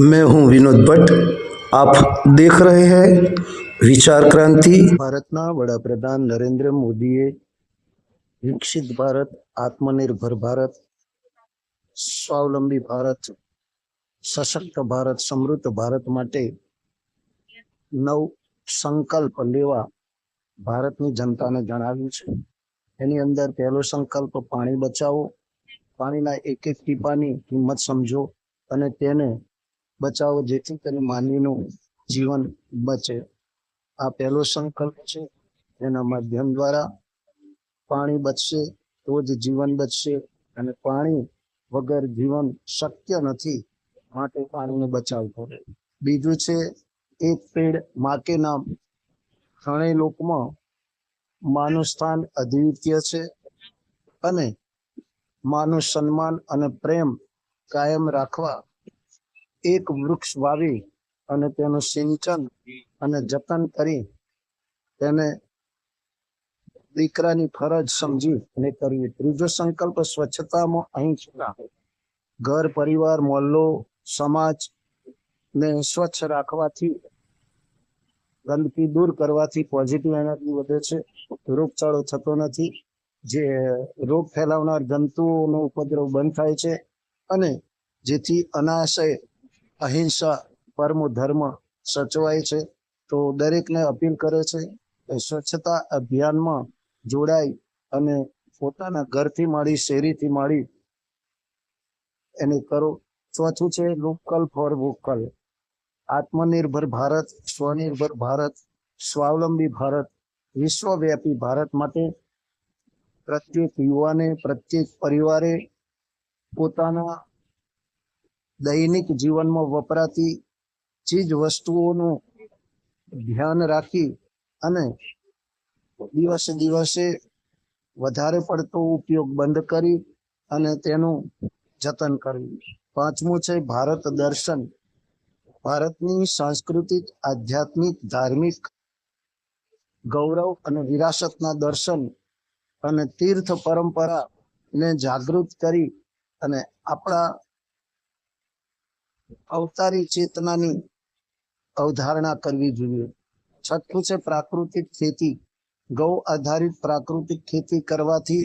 मैं हूं વિનોદ ભટ્ટ આપ દેખ રહે હૈ વિચાર ક્રાંતિ ભારતના વડાપ્રધાન નરેન્દ્ર મોદીએ વિકસિત ભારત આત્મનિર્ભર ભારત સ્વાવલંબી ભારત સશક્ત ભારત સમૃદ્ધ ભારત માટે નવ સંકલ્પ લેવા ભારતની જનતાને જણાવ્યું છે. એની અંદર પહેલો સંકલ્પ પાણી બચાવો, પાણીના એક એક ટીપાની કિંમત સમજો અને તેને બચાવો જેથી કરીને માનવીનું જીવન બચે. આ પહેલો સંકલ્પ છે એના માધ્યમ દ્વારા પાણી બચશે તો જ જીવન બચશે અને પાણી વગર જીવન શક્ય નથી માટે પાણીનો બચાવ કરે. બીજું છે, એક પેડ માકે નામ. ત્રણેય લોકમાં માનું સ્થાન અદ્વિતીય છે અને માનું સન્માન અને પ્રેમ કાયમ રાખવા એક વૃક્ષ વાવી અને તેનું સિંચન અને જતન કરી તેને દીકરાની ફરજ સમજી અને કરવી ત્રીજો સંકલ્પ સ્વચ્છતામાં અહિંસા ઘર, પરિવાર મોહલ્લો સમાજ ને સ્વચ્છ રાખવાથી ગંદકી દૂર કરવાથી પોઝિટિવ એનર્જી વધે છે. રોગચાળો થતો નથી. જે રોગ ફેલાવનાર જંતુઓનો ઉપદ્રવ બંધ થાય છે અને જેથી અનાશય અહિંસા પરમ ધર્મ સચવાય છે, તો દરેકને અપીલ કરે છે સ્વચ્છતા અભિયાનમાં જોડાય અને પોતાના ઘરથી માંડી, શેરીથી માંડી એને કરો. ચોથું છે લોકલ ફોર વોકલ. આત્મનિર્ભર ભારત, સ્વનિર્ભર ભારત, સ્વાવલંબી ભારત, વિશ્વવ્યાપી ભારત માટે પ્રત્યેક યુવાને, પ્રત્યેક પરિવારે પોતાના દૈનિક જીવનમાં વપરાતી ચીજ વસ્તુઓનું ધ્યાન રાખી અને દિવસે દિવસે વધારે પડતો ઉપયોગ બંધ કરી અને તેનું જતન કરવું પાંચમું છે ભારત દર્શન. ભારતની સાંસ્કૃતિક, આધ્યાત્મિક, ધાર્મિક ગૌરવ અને વિરાસતના દર્શન અને તીર્થ પરંપરા ને જાગૃત કરી અને આપણા અવતારી ચેતનાની અવધારણા કરવી જોઈએ. છઠ્ઠું છે પ્રાકૃતિક ખેતી. ગૌ આધારિત પ્રાકૃતિક ખેતી કરવાથી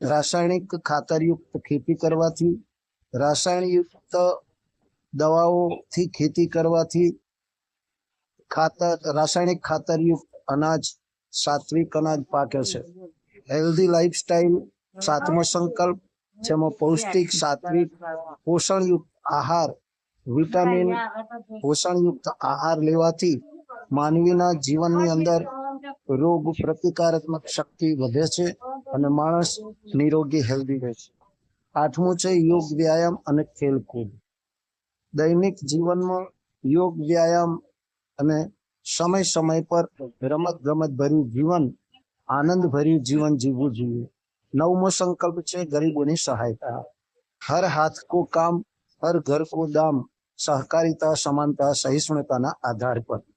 રાસાયણિક ખાતરયુક્ત ખેતી કરવાથી રાસાયણયુક્ત દવાઓથી ખેતી કરવાથી ખાતર, રાસાયણિક ખાતરયુક્ત અનાજ, સાત્વિક અનાજ પાકે છે. હેલ્ધી લાઈફસ્ટાઈલ સાતમો સંકલ્પ, જેમાં પૌષ્ટિક, સાત્વિક, પોષણયુક્ત આહાર વિટામિન પોષણયુક્ત આહાર લેવાથી માનવીના જીવનની અંદર રોગ પ્રતિકારાત્મક શક્તિ વધે છે અને માણસ નિરોગી હેલ્ધી રહે છે. આઠમું છે યોગ વ્યાયામ અને ખેલકૂદ. દૈનિક જીવનમાં યોગ વ્યાયામ અને સમય સમય પર રમત ગમત ભર્યું જીવન આનંદ ભર્યું જીવન જીવવું જોઈએ. નવમો સંકલ્પ છે ગરીબોની સહાયતા. હર હાથ કો કામ, હર ઘર કો દામ સહકારિતા સમાનતા સહિષ્ણુતાના આધાર પર.